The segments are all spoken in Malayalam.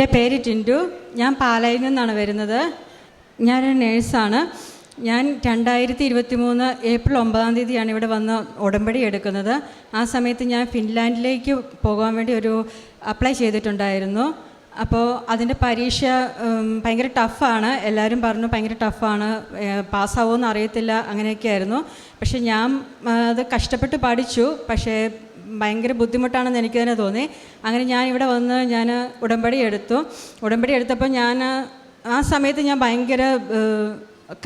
എന്റെ പേര് ടിന്റു ഞാൻ പാലായിൽ നിന്നാണ് വരുന്നത്. ഞാനൊരു നേഴ്സാണ്. ഞാൻ രണ്ടായിരത്തി ഇരുപത്തി മൂന്ന് ഏപ്രിൽ ഒമ്പതാം തീയതിയാണ് ഇവിടെ വന്ന് ഉടമ്പടി എടുക്കുന്നത്. ആ സമയത്ത് ഞാൻ ഫിൻലാൻഡിലേക്ക് പോകാൻ വേണ്ടി ഒരു അപ്ലൈ ചെയ്തിട്ടുണ്ടായിരുന്നു. അപ്പോൾ അതിന്റെ പരീക്ഷ ഭയങ്കര ടഫാണ്. എല്ലാവരും പറഞ്ഞു ഭയങ്കര ടഫാണ്. പാസ്സാവുമെന്ന് അറിയത്തില്ല അങ്ങനെയൊക്കെ ആയിരുന്നു പക്ഷേ ഞാൻ അത് കഷ്ടപ്പെട്ട് പഠിച്ചു. പക്ഷേ ഭയങ്കര ബുദ്ധിമുട്ടാണെന്ന് എനിക്ക് തന്നെ തോന്നി. അങ്ങനെ ഞാൻ ഇവിടെ വന്ന് ഞാൻ ഉടമ്പടി എടുത്തു. ഉടമ്പടി എടുത്തപ്പോൾ ഞാൻ ആ സമയത്ത് ഞാൻ ഭയങ്കര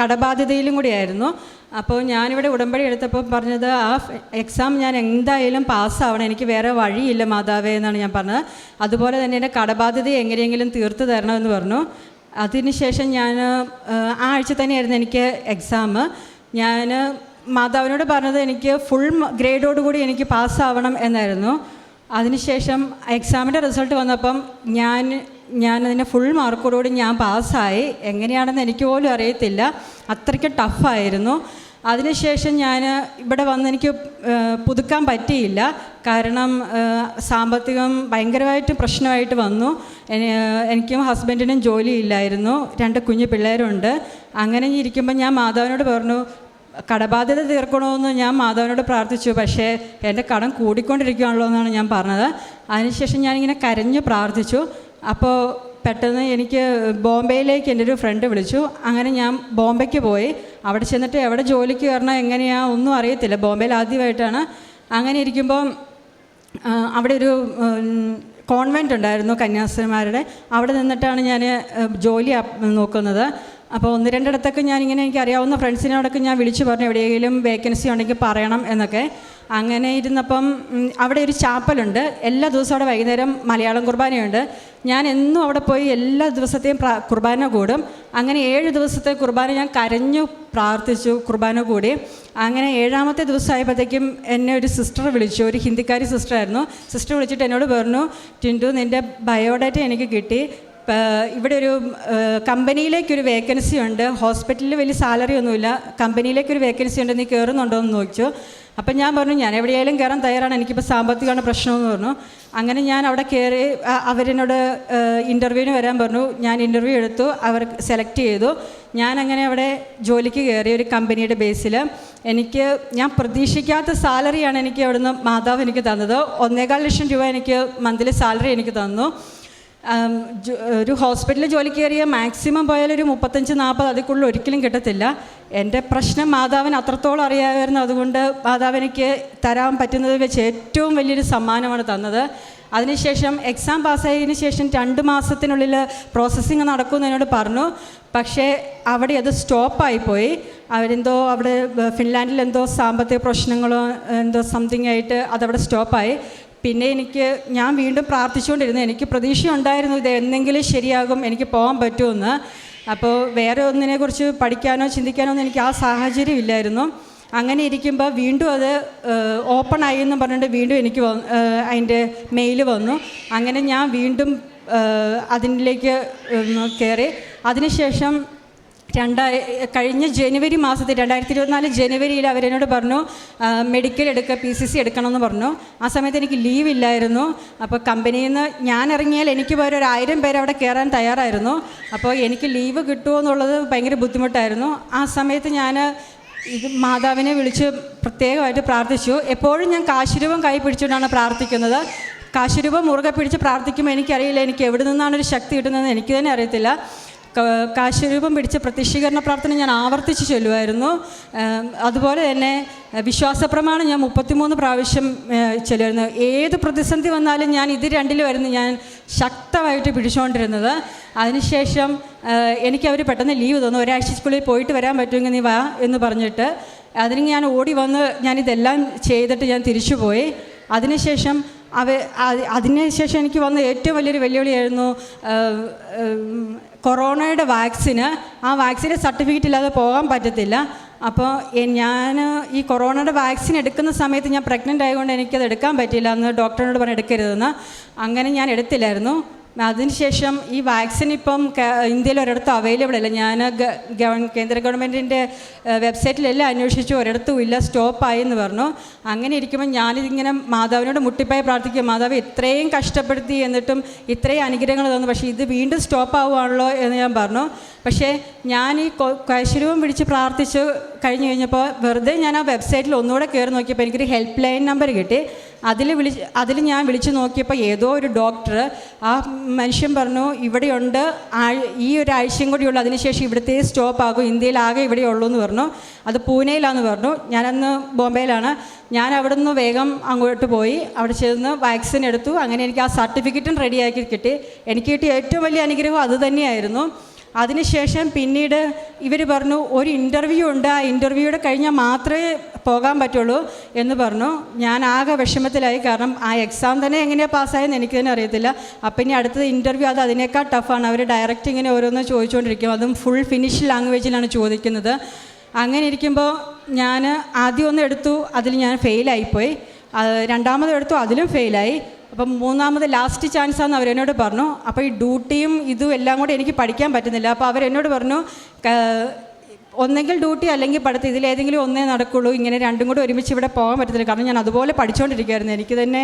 കടബാധ്യതയിലും കൂടിയായിരുന്നു. അപ്പോൾ ഞാനിവിടെ ഉടമ്പടി എടുത്തപ്പോൾ പറഞ്ഞത് ആ എക്സാം ഞാൻ എന്തായാലും പാസ്സാവണം എനിക്ക് വേറെ വഴിയില്ല മാതാവേ എന്നാണ് ഞാൻ പറഞ്ഞത്. അതുപോലെ തന്നെ എന്റെ കടബാധ്യത എങ്ങനെയെങ്കിലും തീർത്തു തരണമെന്ന് പറഞ്ഞു. അതിനുശേഷം ഞാൻ ആ ആഴ്ച തന്നെയായിരുന്നു എനിക്ക് എക്സാം. ഞാൻ മാതാവിനോട് പറഞ്ഞത് എനിക്ക് ഫുൾ ഗ്രേഡോടുകൂടി എനിക്ക് പാസ്സാവണം എന്നായിരുന്നു. അതിനുശേഷം എക്സാമിന്റെ റിസൾട്ട് വന്നപ്പം ഞാൻ ഞാൻ അതിന്റെ ഫുൾ മാർക്കോടുകൂടി ഞാൻ പാസ്സായി എങ്ങനെയാണെന്ന് എനിക്ക് പോലും അറിയത്തില്ല. അത്രയ്ക്ക് ടഫായിരുന്നു അതിനുശേഷം ഞാൻ ഇവിടെ വന്ന് എനിക്ക് പുതുക്കാൻ പറ്റിയില്ല. കാരണം സാമ്പത്തികം ഭയങ്കരമായിട്ട് പ്രശ്നമായിട്ട് വന്നു. എനി- എനിക്കും ഹസ്ബൻഡിനും ജോലിയില്ലായിരുന്നു. രണ്ട് കുഞ്ഞു പിള്ളേരുണ്ട്. അങ്ങനെ ഇരിക്കുമ്പോൾ ഞാൻ മാതാവിനോട് പറഞ്ഞു കടബാധ്യത തീർക്കണമെന്ന് ഞാൻ മാധവനോട് പ്രാർത്ഥിച്ചു. പക്ഷേ എന്റെ കടം കൂടിക്കൊണ്ടിരിക്കുകയാണല്ലോ എന്നാണ് ഞാൻ പറഞ്ഞത്. അതിനുശേഷം ഞാനിങ്ങനെ കരഞ്ഞു പ്രാർത്ഥിച്ചു. അപ്പോൾ പെട്ടെന്ന് എനിക്ക് ബോംബെയിലേക്ക് എന്റെ ഒരു ഫ്രണ്ട് വിളിച്ചു. അങ്ങനെ ഞാൻ ബോംബെക്ക് പോയി. അവിടെ ചെന്നിട്ട് എവിടെ ജോലിക്ക് കയറണം എങ്ങനെയാ ഒന്നും അറിയത്തില്ല. ബോംബെയിൽ ആദ്യമായിട്ടാണ്. അങ്ങനെ ഇരിക്കുമ്പോൾ അവിടെ ഒരു കോൺവെന്റ് ഉണ്ടായിരുന്നു കന്യാസ്ത്രീമാരുടെ. അവിടെ നിന്നിട്ടാണ് ഞാൻ ജോലി നോക്കുന്നത്. അപ്പോൾ ഒന്ന് രണ്ടിടത്തൊക്കെ ഇങ്ങനെ എനിക്ക് അറിയാവുന്ന ഫ്രണ്ട്സിനോടൊക്കെ ഞാൻ വിളിച്ചു പറഞ്ഞു എവിടെയെങ്കിലും വേക്കൻസി ഉണ്ടെങ്കിൽ പറയണം എന്നൊക്കെ. അങ്ങനെ ഇരുന്നപ്പം അവിടെ ഒരു ചാപ്പലുണ്ട്. എല്ലാ ദിവസവും അവിടെ വൈകുന്നേരം മലയാളം കുർബാനയുണ്ട്. ഞാൻ എന്നും അവിടെ പോയി എല്ലാ ദിവസത്തെയും കുർബാന കൂടും. അങ്ങനെ ഏഴ് ദിവസത്തെ കുർബാന ഞാൻ കരഞ്ഞു പ്രാർത്ഥിച്ചു കുർബാന കൂടി. അങ്ങനെ ഏഴാമത്തെ ദിവസമായപ്പോഴത്തേക്കും എന്നെ ഒരു സിസ്റ്റർ വിളിച്ചു. ഒരു ഹിന്ദിക്കാരി സിസ്റ്ററായിരുന്നു സിസ്റ്റർ വിളിച്ചിട്ട് എന്നോട് പറഞ്ഞു ടിന്റു നിന്റെ ബയോഡാറ്റ എനിക്ക് കിട്ടി. ഇവിടെ ഒരു കമ്പനിയിലേക്കൊരു വേക്കൻസി ഉണ്ട്. ഹോസ്പിറ്റലിൽ വലിയ സാലറി ഒന്നുമില്ല. കമ്പനിയിലേക്കൊരു വേക്കൻസി ഉണ്ട്. നീ കയറുന്നുണ്ടോ എന്ന് ചോദിച്ചു. അപ്പം ഞാൻ പറഞ്ഞു ഞാൻ എവിടെയായാലും കയറാൻ തയ്യാറാണ്. എനിക്കിപ്പോൾ സാമ്പത്തികമാണ് പ്രശ്നമെന്ന് പറഞ്ഞു. അങ്ങനെ ഞാൻ അവിടെ കയറി അവരിനോട് ഇന്റർവ്യൂവിന് വരാൻ പറഞ്ഞു. ഞാൻ ഇന്റർവ്യൂ എടുത്തു. അവർ സെലക്ട് ചെയ്തു. ഞാൻ അങ്ങനെ അവിടെ ജോലിക്ക് കയറി ഒരു കമ്പനിയുടെ ബേസിൽ എനിക്ക് ഞാൻ പ്രതീക്ഷിക്കാത്ത സാലറിയാണ് എനിക്ക് അവിടുന്ന് മാതാവ് എനിക്ക് തന്നത്. ഒന്നേകാൽ ലക്ഷം രൂപ എനിക്ക് മന്ത്ലി സാലറി എനിക്ക് തന്നു. ഒരു ഹോസ്പിറ്റലിൽ ജോലി കയറിയ മാക്സിമം പോയാൽ ഒരു മുപ്പത്തഞ്ച് നാൽപ്പത് അതിക്കുള്ളിൽ ഒരിക്കലും കിട്ടത്തില്ല. എന്റെ പ്രശ്നം മാതാവിന് അത്രത്തോളം അറിയാമായിരുന്നു. അതുകൊണ്ട് മാതാവ് തരാൻ പറ്റുന്നത് വെച്ച് ഏറ്റവും വലിയൊരു സമ്മാനമാണ് തന്നത്. അതിനുശേഷം എക്സാം പാസ്സായതിന് ശേഷം രണ്ട് മാസത്തിനുള്ളിൽ പ്രോസസ്സിങ് നടക്കുമെന്ന് എന്നോട് പറഞ്ഞു. പക്ഷേ അവിടെ അത് സ്റ്റോപ്പായിപ്പോയി അവരെന്തോ അവിടെ ഫിൻലാൻഡിൽ എന്തോ സാമ്പത്തിക പ്രശ്നങ്ങളോ എന്തോ സംതിങ് ആയിട്ട് അതവിടെ സ്റ്റോപ്പായി പിന്നെ എനിക്ക് ഞാൻ വീണ്ടും പ്രാർത്ഥിച്ചുകൊണ്ടിരുന്നു. എനിക്ക് പ്രതീക്ഷ ഉണ്ടായിരുന്നു ഇത് എന്തെങ്കിലും ശരിയാകും എനിക്ക് പോകാൻ പറ്റുമെന്ന്. അപ്പോൾ വേറെ ഒന്നിനെക്കുറിച്ച് പഠിക്കാനോ ചിന്തിക്കാനോ ഒന്നും എനിക്ക് ആ സാഹചര്യം ഇല്ലായിരുന്നു. അങ്ങനെ ഇരിക്കുമ്പോൾ വീണ്ടും അത് ഓപ്പൺ ആയി എന്ന് പറഞ്ഞിട്ട് വീണ്ടും എനിക്ക് അതിന്റെ മെയിൽ വന്നു. അങ്ങനെ ഞാൻ വീണ്ടും അതിലേക്ക് കയറി അതിനുശേഷം രണ്ടായി കഴിഞ്ഞ ജനുവരി മാസത്തിൽ രണ്ടായിരത്തി ഇരുപത്തിനാല് ജനുവരിയിൽ അവരെന്നോട് പറഞ്ഞു മെഡിക്കൽ എടുക്കുക പി സി സി എടുക്കണമെന്ന് പറഞ്ഞു. ആ സമയത്ത് എനിക്ക് ലീവ് ഇല്ലായിരുന്നു. അപ്പോൾ കമ്പനിയിൽ നിന്ന് ഞാൻ ഇറങ്ങിയാൽ എനിക്ക് പകരം ഒരു ആയിരം പേര് അവിടെ കയറാൻ തയ്യാറായിരുന്നു. അപ്പോൾ എനിക്ക് ലീവ് കിട്ടുമോ എന്നുള്ളത് ഭയങ്കര ബുദ്ധിമുട്ടായിരുന്നു. ആ സമയത്ത് ഞാൻ ഇത് മാതാവിനെ വിളിച്ച് പ്രത്യേകമായിട്ട് പ്രാർത്ഥിച്ചു. എപ്പോഴും ഞാൻ കാശുരൂപം കൈ പിടിച്ചുകൊണ്ടാണ് പ്രാർത്ഥിക്കുന്നത്. കാശുരൂപം മുറുകെ പിടിച്ച് പ്രാർത്ഥിക്കുമ്പോൾ എനിക്കറിയില്ല എനിക്ക് എവിടെ നിന്നാണ് ഒരു ശക്തി കിട്ടുന്നതെന്ന് എനിക്ക് തന്നെ അറിയത്തില്ല. ക- കാശുരൂപം പിടിച്ച പ്രത്യക്ഷീകരണ പ്രാർത്ഥന ഞാൻ ആവർത്തിച്ച് ചൊല്ലുമായിരുന്നു അതുപോലെ തന്നെ വിശ്വാസ വിശ്വാസപ്രമാണം ഞാൻ മുപ്പത്തിമൂന്ന് പ്രാവശ്യം ചൊല്ലുമായിരുന്നു ഏത് പ്രതിസന്ധി വന്നാലും ഞാൻ ഇത് രണ്ടിലുമായിരുന്നു ഞാൻ ശക്തമായിട്ട് പിടിച്ചുകൊണ്ടിരുന്നത്. അതിനുശേഷം എനിക്ക് അവർ പെട്ടെന്ന് ലീവ് തന്നു. ഒരാഴ്ചക്കുള്ളിൽ പോയിട്ട് വരാൻ പറ്റുമെങ്കിൽ നീ വാ എന്ന് പറഞ്ഞിട്ട് അതിന് ഞാൻ ഓടി വന്ന് ഞാനിതെല്ലാം ചെയ്തിട്ട് ഞാൻ തിരിച്ചു പോയി. അതിനുശേഷം അവ അതിനുശേഷം എനിക്ക് വന്ന ഏറ്റവും വലിയൊരു വെല്ലുവിളിയായിരുന്നു കൊറോണയുടെ വാക്സിന് ആ വാക്സിന്റെ സർട്ടിഫിക്കറ്റ് ഇല്ലാതെ പോകാൻ പറ്റത്തില്ല. അപ്പോൾ ഞാൻ ഈ കൊറോണയുടെ വാക്സിൻ എടുക്കുന്ന സമയത്ത് ഞാൻ പ്രഗ്നന്റ് ആയതുകൊണ്ട് എനിക്കത് എടുക്കാൻ പറ്റില്ല എന്ന് ഡോക്ടറിനോട് പറഞ്ഞ് എടുക്കരുതെന്ന്. അങ്ങനെ ഞാൻ എടുത്തില്ലായിരുന്നു. അതിനുശേഷം ഈ വാക്സിൻ ഇപ്പം ഇന്ത്യയിൽ ഒരിടത്തും അവൈലബിൾ അല്ല. ഞാൻ ഗവൺ- കേന്ദ്ര ഗവൺമെന്റിന്റെ വെബ്സൈറ്റിലെല്ലാം അന്വേഷിച്ചു. ഒരിടത്തും ഇല്ല. സ്റ്റോപ്പായി എന്ന് പറഞ്ഞു. അങ്ങനെ ഇരിക്കുമ്പോൾ ഞാനിതിങ്ങനെ മാതാവിനോട് മുട്ടിപ്പായി പ്രാർത്ഥിക്കുക. മാതാവ് ഇത്രയും കഷ്ടപ്പെടുത്തി എന്നിട്ടും ഇത്രയും അനുഗ്രഹങ്ങൾ തന്നു. പക്ഷേ ഇത് വീണ്ടും സ്റ്റോപ്പ് ആവുകയാണല്ലോ എന്ന് ഞാൻ പറഞ്ഞു. പക്ഷേ ഞാൻ ഈ കൈശുരവും പിടിച്ച് പ്രാർത്ഥിച്ചു കഴിഞ്ഞ് കഴിഞ്ഞപ്പോൾ വെറുതെ ഞാൻ ആ വെബ്സൈറ്റിൽ ഒന്നുകൂടെ കയറി നോക്കിയപ്പോൾ എനിക്കൊരു ഹെൽപ്പ് ലൈൻ നമ്പർ കിട്ടി. അതിൽ വിളിച്ച് അതിൽ ഞാൻ വിളിച്ചു നോക്കിയപ്പോൾ ഏതോ ഒരു ഡോക്ടർ ആ മനുഷ്യൻ പറഞ്ഞു ഇവിടെയുണ്ട് ഈ ഒരാഴ്ചയും കൂടിയുള്ളൂ അതിനുശേഷം ഇവിടുത്തെ സ്റ്റോപ്പ് ആകും ഇന്ത്യയിലാകെ ഇവിടെ ഉള്ളൂ എന്ന് പറഞ്ഞു. അത് പൂനെയിലാന്ന് പറഞ്ഞു. ഞാനന്ന് ബോംബെയിലാണ്. ഞാൻ അവിടെ നിന്ന് വേഗം അങ്ങോട്ട് പോയി. അവിടെ ചെന്ന് വാക്സിൻ എടുത്തു. അങ്ങനെ എനിക്ക് ആ സർട്ടിഫിക്കറ്റും റെഡിയാക്കി കിട്ടി. എനിക്ക് കിട്ടിയ ഏറ്റവും വലിയ അനുഗ്രഹം അത് തന്നെയായിരുന്നു. അതിനുശേഷം പിന്നീട് ഇവർ പറഞ്ഞു ഒരു ഇന്റർവ്യൂ ഉണ്ട്. ആ ഇന്റർവ്യൂടെ കഴിഞ്ഞാൽ മാത്രമേ പോകാൻ പറ്റുള്ളൂ എന്ന് പറഞ്ഞു. ഞാൻ ആകെ വിഷമത്തിലായി. കാരണം ആ എക്സാം തന്നെ എങ്ങനെയാണ് പാസ്സായെന്ന് എനിക്ക് തന്നെ അറിയത്തില്ല. അപ്പം ഇനി അടുത്തത് ഇന്റർവ്യൂ അത് അതിനേക്കാൾ ടഫാണ് അവർ ഡയറക്റ്റ് ഇങ്ങനെ ഓരോന്ന് ചോദിച്ചുകൊണ്ടിരിക്കും അതും ഫുൾ ഫിനിഷ് ലാംഗ്വേജിലാണ് ചോദിക്കുന്നത്. അങ്ങനെ ഇരിക്കുമ്പോൾ ഞാൻ ആദ്യം ഒന്ന് എടുത്തു. അതിൽ ഞാൻ ഫെയിലായിപ്പോയി രണ്ടാമത് എടുത്തു. അതിലും ഫെയിലായി അപ്പം മൂന്നാമത് ലാസ്റ്റ് ചാൻസ് ആണെന്ന് അവരെന്നോട് പറഞ്ഞു. അപ്പോൾ ഈ ഡ്യൂട്ടിയും ഇതും എല്ലാം കൂടെ എനിക്ക് പഠിക്കാൻ പറ്റുന്നില്ല. അപ്പോൾ അവരെന്നോട് പറഞ്ഞു ഒന്നെങ്കിൽ ഡ്യൂട്ടി അല്ലെങ്കിൽ പഠിത്തം ഇതിലേതെങ്കിലും ഒന്നേ നടക്കുള്ളൂ. ഇങ്ങനെ രണ്ടും കൂടെ ഒരുമിച്ച് ഇവിടെ പോകാൻ പറ്റത്തില്ല. കാരണം ഞാൻ അതുപോലെ പഠിച്ചുകൊണ്ടിരിക്കുകയായിരുന്നു എനിക്ക് തന്നെ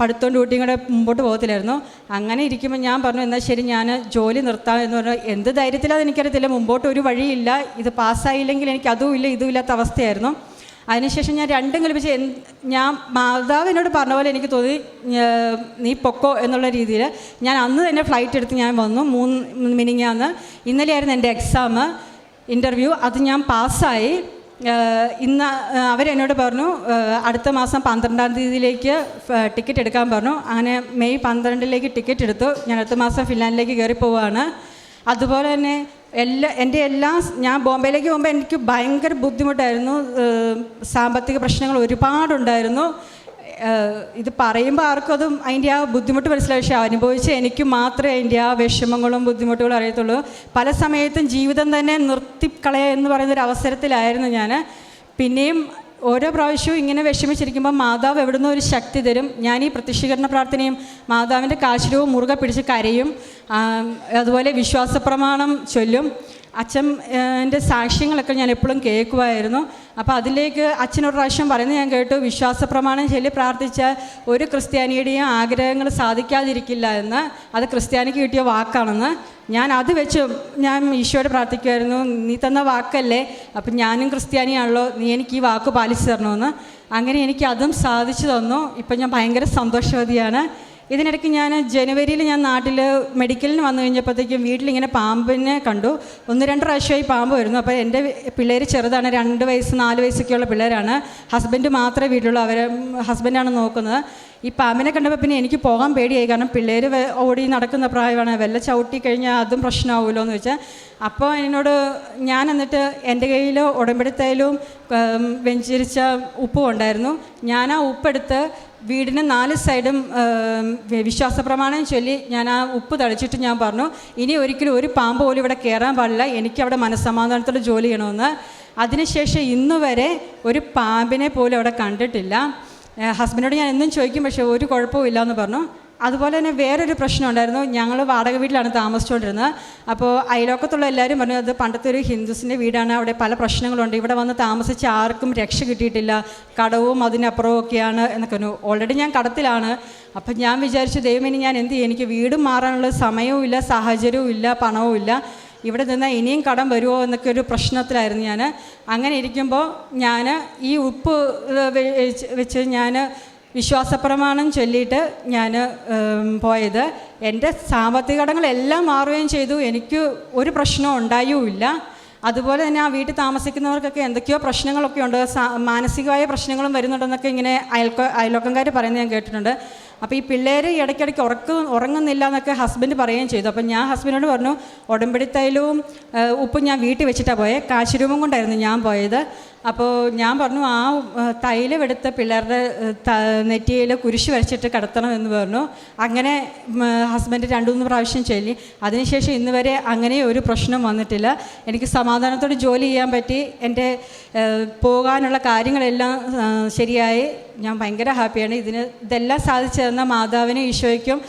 പഠിത്തവും ഡ്യൂട്ടിയും കൂടെ മുമ്പോട്ട് പോകത്തില്ലായിരുന്നു. അങ്ങനെ ഇരിക്കുമ്പോൾ ഞാൻ പറഞ്ഞു എന്നാൽ ശരി ഞാൻ ജോലി നിർത്താം. എന്ന് പറഞ്ഞു. എന്ത് ധൈര്യത്തിലാണെന്ന് എനിക്കറിയത്തില്ല. മുമ്പോട്ട് ഒരു വഴിയില്ല. ഇത് പാസ്സായില്ലെങ്കിൽ എനിക്ക് അതും ഇല്ല ഇതും ഇല്ലാത്ത അവസ്ഥയായിരുന്നു. അതിനുശേഷം ഞാൻ രണ്ടും കൽപ്പിച്ച് ഞാൻ മാതാവ് എന്നോട് പറഞ്ഞ പോലെ എനിക്ക് തോന്നി നീ പൊക്കോ എന്നുള്ള രീതിയിൽ ഞാൻ അന്ന് തന്നെ ഫ്ലൈറ്റ് എടുത്ത് ഞാൻ വന്നു. മൂന്ന് മിനിങ്ങാന്ന് ഇന്നലെയായിരുന്നു എന്റെ എക്സാം ഇന്റർവ്യൂ അത് ഞാൻ പാസ്സായി. ഇന്ന് അവരെന്നോട് പറഞ്ഞു അടുത്ത മാസം പന്ത്രണ്ടാം തീയതിയിലേക്ക് ടിക്കറ്റ് എടുക്കാൻ പറഞ്ഞു. അങ്ങനെ മെയ് പന്ത്രണ്ടിലേക്ക് ടിക്കറ്റ് എടുത്തു. ഞാൻ അടുത്ത മാസം ഫിൻലാൻഡിലേക്ക് കയറി പോവുകയാണ് അതുപോലെ തന്നെ എല്ലാ എന്റെ എല്ലാ ഞാൻ ബോംബെയിലേക്ക് പോകുമ്പോൾ എനിക്ക് ഭയങ്കര ബുദ്ധിമുട്ടായിരുന്നു. സാമ്പത്തിക പ്രശ്നങ്ങൾ ഒരുപാടുണ്ടായിരുന്നു. ഇത് പറയുമ്പോൾ ആർക്കും അതും അതിന്റെ ആ ബുദ്ധിമുട്ട് മനസ്സിലായി പക്ഷേ അനുഭവിച്ച് എനിക്ക് മാത്രമേ അതിന്റെ ആ വിഷമങ്ങളും ബുദ്ധിമുട്ടുകളും അറിയത്തുള്ളൂ. പല സമയത്തും ജീവിതം തന്നെ നിർത്തിക്കളയുക എന്ന് പറയുന്ന ഒരു അവസരത്തിലായിരുന്നു ഞാൻ പിന്നെയും ഓരോ പ്രാവശ്യവും ഇങ്ങനെ വിഷമിച്ചിരിക്കുമ്പോൾ മാതാവ് എവിടുന്ന് ഒരു ശക്തി തരും. ഞാൻ ഈ പ്രത്യക്ഷീകരണ പ്രാർത്ഥനയും മാതാവിന്റെ കാശിരവും മുറുകെ പിടിച്ച് കരയും. അതുപോലെ വിശ്വാസ പ്രമാണം ചൊല്ലും. അച്ഛൻ എന്റെ സാക്ഷ്യങ്ങളൊക്കെ ഞാൻ എപ്പോഴും കേൾക്കുമായിരുന്നു. അപ്പോൾ അതിലേക്ക് അച്ഛനൊരു പ്രാവശ്യം പറയുന്നത് ഞാൻ കേട്ടു വിശ്വാസ പ്രമാണം ചൊല്ലി പ്രാർത്ഥിച്ച ഒരു ക്രിസ്ത്യാനിയുടെയും ആഗ്രഹങ്ങൾ സാധിക്കാതിരിക്കില്ല എന്ന്. അത് ക്രിസ്ത്യാനിക്ക് കിട്ടിയ വാക്കാണെന്ന്. ഞാൻ അത് വെച്ച് ഞാൻ ഈശോയോട് പ്രാർത്ഥിക്കുമായിരുന്നു നീ തന്ന വാക്കല്ലേ? അപ്പം ഞാനും ക്രിസ്ത്യാനിയാണല്ലോ നീ എനിക്ക് ഈ വാക്ക് പാലിച്ചു തരണമെന്ന്. അങ്ങനെ എനിക്ക് അതും സാധിച്ചു തന്നു. ഇപ്പം ഞാൻ ഭയങ്കര സന്തോഷവതിയാണ്. ഇതിനിടയ്ക്ക് ഞാൻ ജനുവരിയിൽ ഞാൻ നാട്ടിൽ മെഡിക്കലിന് വന്നു കഴിഞ്ഞപ്പോഴത്തേക്കും വീട്ടിലിങ്ങനെ പാമ്പിനെ കണ്ടു. ഒന്ന് രണ്ട് പ്രാവശ്യമായി പാമ്പ് വരുന്നു. അപ്പോൾ എന്റെ പിള്ളേർ ചെറുതാണ് രണ്ട് വയസ്സ് നാല് വയസ്സൊക്കെയുള്ള പിള്ളേരാണ്. ഹസ്ബൻഡ് മാത്രമേ വീട്ടിലുള്ളൂ. അവരെ ഹസ്ബൻഡാണ് നോക്കുന്നത്. ഈ പാമ്പിനെ കണ്ടപ്പോൾ പിന്നെ എനിക്ക് പോകാൻ പേടിയായി. കാരണം പിള്ളേർ ഓടി നടക്കുന്ന പ്രായമാണ്. വല്ല ചവിട്ടി കഴിഞ്ഞാൽ അതും പ്രശ്നമാവുമല്ലോ എന്ന് വെച്ചാൽ അപ്പോൾ എന്നോട് ഞാൻ എന്നിട്ട് എന്റെ കയ്യിൽ ഉടമ്പടിത്തൈലും വെഞ്ചരിച്ച ഉപ്പും ഉണ്ടായിരുന്നു. ഞാൻ ആ ഉപ്പെടുത്ത് വീടിന് നാല് സൈഡും വിശ്വാസ പ്രമാണം ചൊല്ലി ഞാൻ ആ ഉപ്പ് തളിച്ചിട്ട് ഞാൻ പറഞ്ഞു ഇനി ഒരിക്കലും ഒരു പാമ്പ് പോലും ഇവിടെ കയറാൻ പാടില്ല. എനിക്ക് അവിടെ മനസ്സമാധാനത്തോടെ ജോലി ചെയ്യണമെന്ന്. അതിനുശേഷം ഇന്നുവരെ ഒരു പാമ്പിനെ പോലും അവിടെ കണ്ടിട്ടില്ല. ഹസ്ബൻഡോട് ഞാൻ എന്നും ചോദിക്കും പക്ഷേ ഒരു കുഴപ്പവും ഇല്ല എന്ന് പറഞ്ഞു. അതുപോലെ തന്നെ വേറൊരു പ്രശ്നം ഉണ്ടായിരുന്നു. ഞങ്ങൾ വാടക വീട്ടിലാണ് താമസിച്ചുകൊണ്ടിരുന്നത് അപ്പോൾ അയലോക്കത്തുള്ള എല്ലാവരും പറഞ്ഞു അത് പണ്ടത്തെ ഒരു ഹിന്ദുസിന്റെ വീടാണ്. അവിടെ പല പ്രശ്നങ്ങളുണ്ട്. ഇവിടെ വന്ന് താമസിച്ച് ആർക്കും രക്ഷ കിട്ടിയിട്ടില്ല. കടവും അതിനപ്പുറവും ഒക്കെയാണ് എന്നൊക്കെ ഓൾറെഡി ഞാൻ കടത്തിലാണ്. അപ്പം ഞാൻ വിചാരിച്ചു ദൈവമേനി ഞാൻ എന്ത് ചെയ്യും? എനിക്ക് വീടും മാറാനുള്ള സമയവും ഇല്ല സാഹചര്യവും ഇല്ല പണവും ഇല്ല. ഇവിടെ നിന്ന് ഇനിയും കടം വരുമോ എന്നൊക്കെ ഒരു പ്രശ്നത്തിലായിരുന്നു ഞാൻ അങ്ങനെ ഇരിക്കുമ്പോൾ ഞാൻ ഈ ഉപ്പ് വെച്ച് ഞാൻ വിശ്വാസപ്രമാണം ചൊല്ലിയിട്ട് ഞാൻ പോയത്. എന്റെ സാമ്പത്തിക കടങ്ങളെല്ലാം മാറുകയും ചെയ്തു. എനിക്ക് ഒരു പ്രശ്നവും ഉണ്ടായുമില്ല. അതുപോലെ തന്നെ ആ വീട്ടിൽ താമസിക്കുന്നവർക്കൊക്കെ എന്തൊക്കെയോ പ്രശ്നങ്ങളൊക്കെ ഉണ്ട്. മാനസികമായ പ്രശ്നങ്ങളും വരുന്നുണ്ടെന്നൊക്കെ ഇങ്ങനെ അയൽക്ക അയൽവക്കംകാർ പറയുന്നത് ഞാൻ കേട്ടിട്ടുണ്ട്. അപ്പോൾ ഈ പിള്ളേർ ഇടയ്ക്കിടയ്ക്ക് ഉറക്ക ഉറങ്ങുന്നില്ല എന്നൊക്കെ ഹസ്ബൻഡ് പറയുകയും ചെയ്തു. അപ്പം ഞാൻ ഹസ്ബൻഡിനോട് പറഞ്ഞു ഉടമ്പടി തൈലവും ഉപ്പും ഞാൻ വീട്ടിൽ വെച്ചിട്ടാണ് പോയത് കാശുരൂപം കൊണ്ടായിരുന്നു ഞാൻ പോയത്. അപ്പോൾ ഞാൻ പറഞ്ഞു ആ തൈലമെടുത്ത പിള്ളേരുടെ നെറ്റിയിൽ കുരിശ് വരച്ചിട്ട് കടത്തണം എന്ന് പറഞ്ഞു. അങ്ങനെ ഹസ്ബൻഡ് രണ്ടു മൂന്ന് പ്രാവശ്യം ചൊല്ലി. അതിനുശേഷം ഇന്ന് വരെ അങ്ങനെ ഒരു പ്രശ്നം വന്നിട്ടില്ല. എനിക്ക് സമാധാനത്തോടെ ജോലി ചെയ്യാൻ പറ്റി. എന്റെ പോകാനുള്ള കാര്യങ്ങളെല്ലാം ശരിയായി. ഞാൻ ഭയങ്കര ഹാപ്പിയാണ്. ഇതിന് ഇതെല്ലാം സാധിച്ചു തന്ന മാതാവിനും ഈശോയ്ക്കും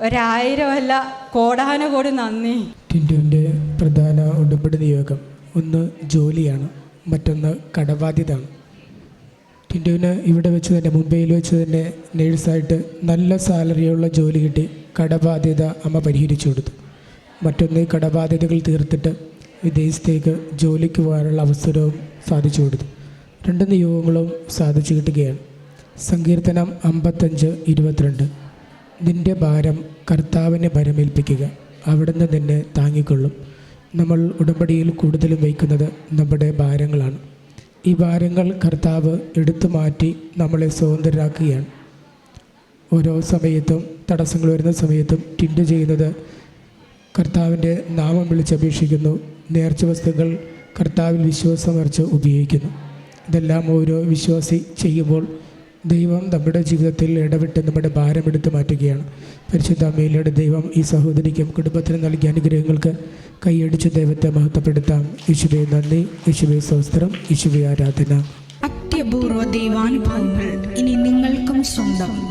ഒരായിരമല്ല കോടാനുകോടി നന്ദി. ടിന്റുവിന്റെ പ്രധാന ഉടമ്പടി നിയോഗം ഒന്ന് ജോലിയാണ്. മറ്റൊന്ന് കടബാധ്യതയാണ്. ടിന്റുവിന് ഇവിടെ വെച്ച് തന്നെ മുംബൈയിൽ വെച്ച് തന്നെ നേഴ്സായിട്ട് നല്ല സാലറിയുള്ള ജോലി കിട്ടി. കടബാധ്യത അമ്മ പരിഹരിച്ചു കൊടുത്തു. മറ്റൊന്ന് കടബാധ്യതകൾ തീർത്തിട്ട് വിദേശത്തേക്ക് ജോലിക്ക് പോകാനുള്ള അവസരവും സാധിച്ചു കൊടുത്തു. രണ്ട് നിയോഗങ്ങളും സാധിച്ചു കിട്ടുകയാണ്. സങ്കീർത്തനം അമ്പത്തഞ്ച് ഇരുപത്തിരണ്ട്. നിന്റെ ഭാരം കർത്താവിനെ ഭരമേൽപ്പിക്കുക. അവിടുന്ന് നിന്നെ താങ്ങിക്കൊള്ളും. നമ്മൾ ഉടമ്പടിയിൽ കൂടുതലും വയ്ക്കുന്നത് നമ്മുടെ ഭാരങ്ങളാണ്. ഈ ഭാരങ്ങൾ കർത്താവ് എടുത്തു മാറ്റി നമ്മളെ സ്വതന്ത്രരാക്കുകയാണ്. ഓരോ സമയത്തും തടസ്സങ്ങൾ വരുന്ന സമയത്തും ടിൻഡ് ചെയ്യുന്നത് കർത്താവിന്റെ നാമം വിളിച്ചപേക്ഷിക്കുന്നു നേർച്ച വസ്തുക്കൾ കർത്താവിൽ വിശ്വാസം അർച്ച് ഉപയോഗിക്കുന്നു. ഇതെല്ലാം ഓരോ വിശ്വാസി ചെയ്യുമ്പോൾ ദൈവം നമ്മുടെ ജീവിതത്തിൽ ഇടപെട്ട് നമ്മുടെ ഭാരം എടുത്തു മാറ്റുകയാണ്. പരിശുദ്ധ അമ്മയിലൂടെ ദൈവം ഈ സഹോദരിക്കും കുടുംബത്തിനും നൽകിയ അനുഗ്രഹങ്ങൾക്ക് കൈയടിച്ച് ദൈവത്തെ മഹത്വപ്പെടുത്താം. യേശുവെ നന്ദി. യേശുവെ സ്വസ്ത്രം യേശുവെ ആരാധന. അത്യപൂർവ ദൈവാനുഭവങ്ങൾ ഇനി നിങ്ങൾക്കും സ്വന്തം.